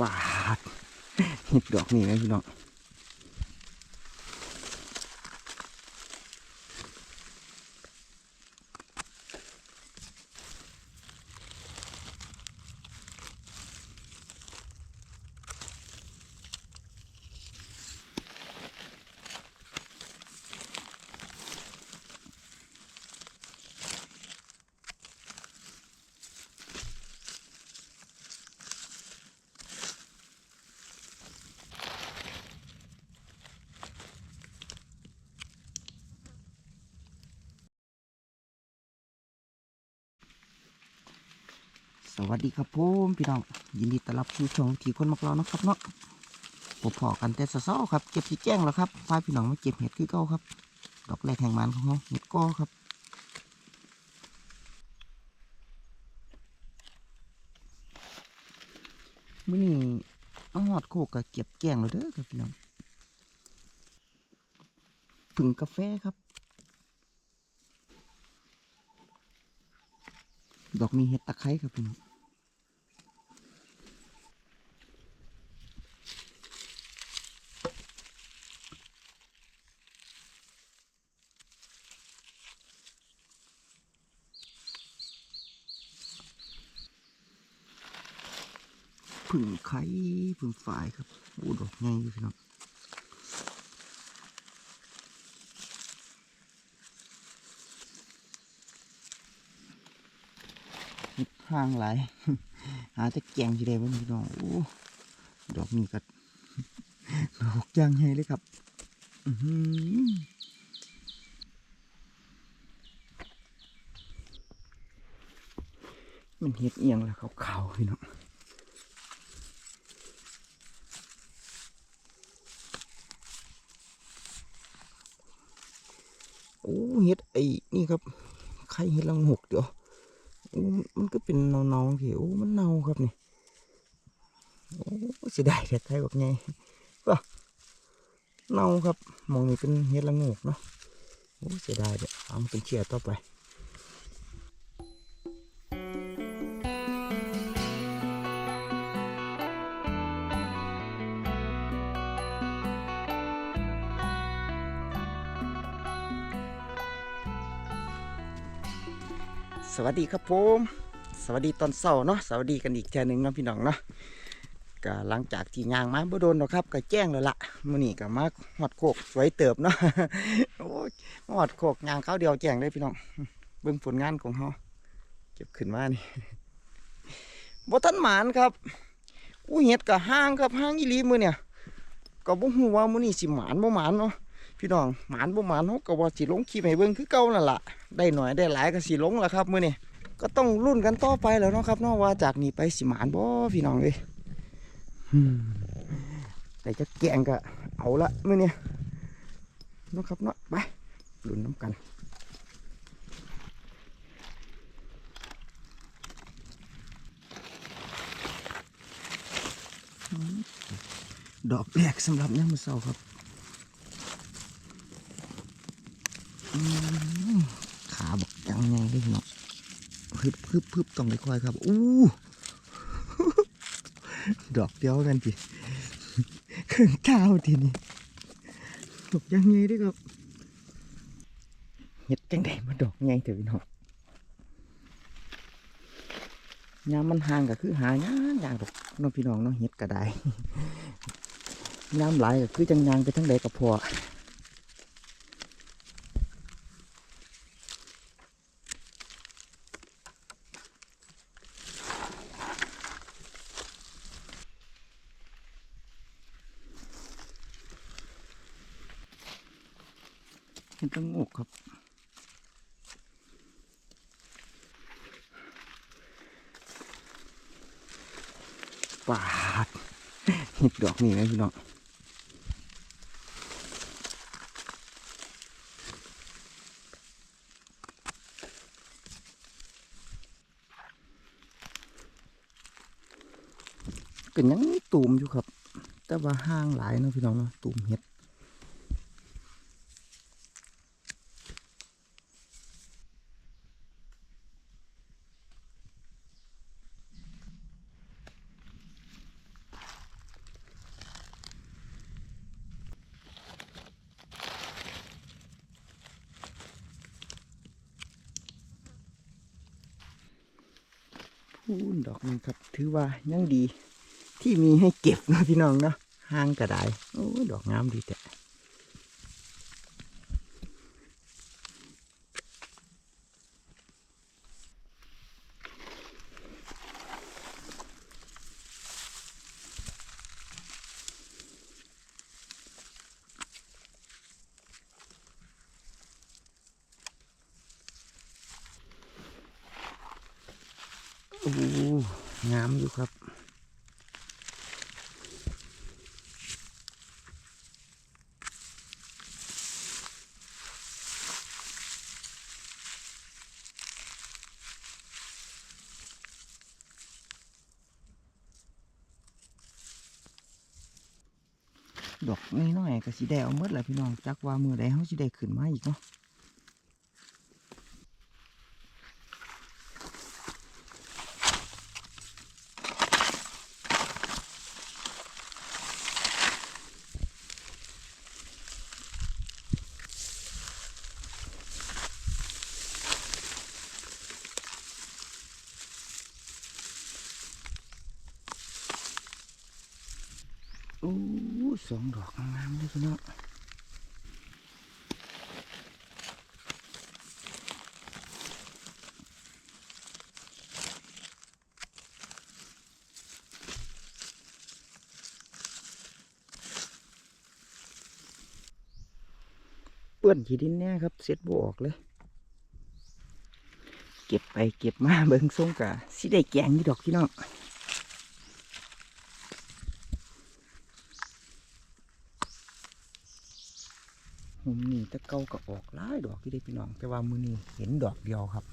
ปาดเห็ดดอกนี่นะพี่น้อง สวัสดีครับผมพี่น้องยินดีต้อนรับสู่ช่องที่คนมักเรานะครับเนาะผมพอกันแต่เช้าครับ เก็บที่แจ้งแล้วครับพาพี่น้องมาเก็บเห็ดคือเก่าครับ ดอกแรกแห่งมันของเขาเห็ดก้อครับมื่อนี้เอาหอดโคกกับเก็บแกงแล้วเด้อครับพี่น้องผึ่งกาแฟครับ ดอกนี้เห็ดตะไคร้ครับพี่น้อง ผึ่งไข่ผึ่งฝายครับโอ้ดอกใหญ่อยู่พี่น้องห่างหลายหาแต่แกงที่ได้บ้างพี่น้องโอ้ดอกนี้ก็ดอกยางใหญ่เลยครับอือมันเห็ดเอียงแล้วขาวๆพี่น้อง โอ้เห็ดไอ้นี่ครับ ไข่เห็ดลังหกเดี๋ยวมันก็เป็นเนาๆพี่โอ้มันเน่าครับนี่โอ้เสียดายแต่ไข่แบบไงก็เน่าครับมองนี่เป็นเห็ดละงกเนาะโอ้เสียดายเดี๋ยวเอาเป็นเชียร์ต่อไป สวัสดีครับผม สวัสดีตอนเช้าเนาะสวัสดีกันอีกแค่หนึ่งนะพี่น้องเนาะก็หลังจากที่ยางมาบ่โดนหรอกครับก็แจ้งแล้วละมื้อนี้ก็มาหอดโคกสวยเติบเนาะโอ้ยหอดโคกยางเข้าวเดียวแจ้งเลยพี่น้องเบิ่งผลงานของเฮาเก็บขึ้นมานี่บ่ทันหมานครับอู้เห็ดก็ห้างครับห้างอีหลีมือเนี่ยก็บ่ฮู้ว่ามื้อนี้สิหมานบ่หมานเนาะ พี่น้องหมานบ่หมานเฮาก็ว่าสิลงคลิปให้เบิ่งคือเก่านั่นล่ะได้หน่อยได้หลายก็สิลงล่ะครับมื้อนี้ก็ต้องรุ่นกันต่อไปแล้วเนาะครับเนาะว่าจากนี้ไปสิหมานบ่พี่น้องเอ้ยแต่จะแกงก็เอาละมื้อนี้เนาะครับเนาะไปลุ้นน้ำกันดอกแรกสำหรับย่างมือเสาครับอืมขาบอกยังไงเลยเนาะ พึบพึบพึบต้องไปคอยครับ อู้ดอกเดียวกันจีเครื่องเก้าทีนี้ดอกยังไงด้วยครับเห็ดจังไดมาดอกไงเถอะพี่น้องยามมันห่างก็คือหายากยากดอกน้องพี่น้องเนาะเห็ดก็ได้น้ำไหลก็คือจังยางไปทั้งใดก็พอ ห็นตั้งอกครับ ปาดเห็ดดอกนี่นะพี่น้องก็ยังตูมอยู่ครับ แต่ว่าห้างหลายเนาะพี่น้องนะตูมเห็ด ดอกนึงครับ ถือว่ายังดี ที่มีให้เก็บนะพี่น้องเนาะห้างกระไดโอ้ดอกงามดีแต่ โอ้งามอยู่ครับดอกน้อยๆก็สิได้เอาหมดแหละพี่น้องจักว่ามือใดเฮาสิได้ขึ้นมาอีกเนาะโอ้ส องดอกงามๆเลยพี่น้องเปื้อนขี้ดินแน่ครับเสร็จบออกเลย เก็บไปเก็บมาเบิ่งทรงกะสิได้แกงนี่ดอกพี่น้อง ผมนี่ต่เกาก็ออกหลายดอกที่ได้พี่น้อง แต่ว่ามือนี้เห็นดอกเดียวครับ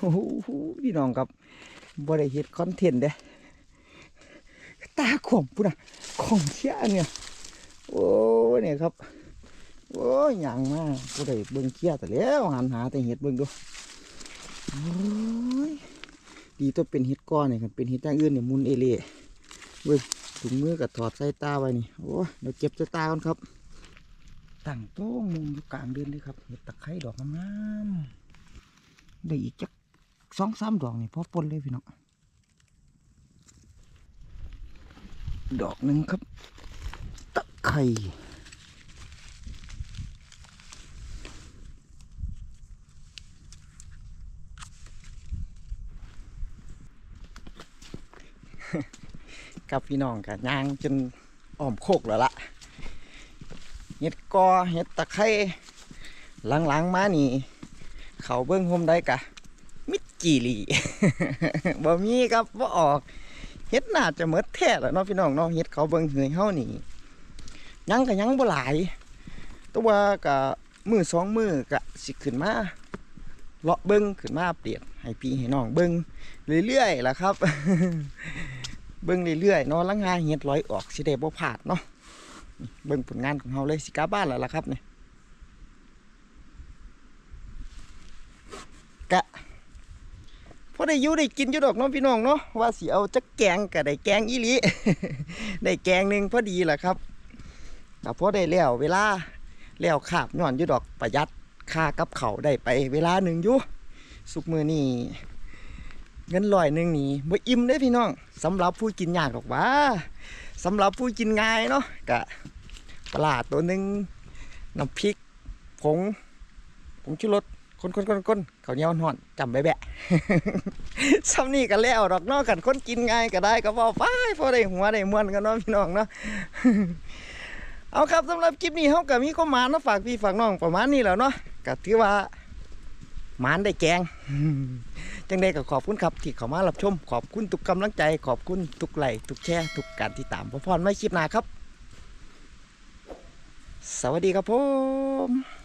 โอ้โหพี่น้องครับบ่ได้เฮ็ดคอนเทนต์เด้ ตาขวมปุ่นอะของเชี่ยเนี่ย โอ้เนี่ยครับ โอ้ยหยังมาบ่ได้เบิ่งเชี่ยแต่แล้วหันหาแต่เห็ดเบิ่งดูโอ้ยดีตัวเป็นเห็ดก้อนเนี่ยกันเป็นเห็ดอย่างอื่นเนี่ยมุนเอเล่เว้ยถุงมือกับถอดใส่ตาไว้นี่โอ้ยเดี๋ยวเก็บใส่ตาก่อนครับตั้งโต๊ะมุงอยู่กลางเดือนเลยครับเห็ดตะไคร้ดอกงามได้อีกจักสองสามดอกนี่พอปนเลยพี่น้อง ดอกหนึ่งครับ ตะไคร่กับพี่น้องกันย่างจนอ้อมโคกแล้วละเห็ดกอเห็ดตะไคร่หลังๆมานี่ เขาเบิ้งโฮมได้กะมิดจีหลีบ่มีครับบ่ออก เฮ็ดน่าจะหมดแท้แล้วเนาะพี่น้องเนาะเฮ็ดเขาเบิ่งเหือยเฮานี่ยังก็ยังบ่หลายตัวก็มือสองมือก็สิขึ้นมาเลาะเบิ่งขึ้นมาอัปเดตให้พี่ให้น้องเบิ่งเรื่อยๆล่ะครับ เบิ่งเรื่อยๆเนาะลังงาเฮ็ดร้อยออกสิได้บ่พลาดเนาะเบิ่งผลงานของเฮาเลยสิกลับบ้านแล้วล่ะครับนี่กะ พอได้ยู่ได้กินยูดอกน้องพี่น้องเนาะว่าสิเอาจักแกงก็ได้แกงอีหลีได้แกงหนึ่งพอดีแหละครับแต่พอได้แล้วเวลาแล้วขาบย้อนอยู่ดอกประหยัดค่ากับเขาได้ไป เวลาหนึ่งยู่สุกมือนี่เงินลอยหนึ่งนี่บ่อิ่มเด้พี่น้องสำหรับผู้กินยากหรอกว่าสำหรับผู้กินง่ายเนาะกะปลาร้าตัวหนึ่งน้ำพริกผงผงชูรส คนคนคนคนๆๆๆข้าเนียวหอนจำแบะซ้ำนี่ก็แล้วดอกนอกกันคนกินง่ายก็ได้ก็บอกไปพอได้หัวได้มวนกันเนาะพี่น้องเนาะเอาครับสำหรับคลิปนี้เฮาก็มีข้อมานมาฝากพี่ฝากน้องประมาณนี้แล้วเนาะก็ถือว่ามานได้แกง จังใดก็ขอบคุณครับที่เข้ามารับชม ขอบคุณทุกกำลังใจ ขอบคุณทุกไลค์ทุกแชร์ทุกการติดตามพ่อพรไม่คลิปหน้าครับ สวัสดีครับผม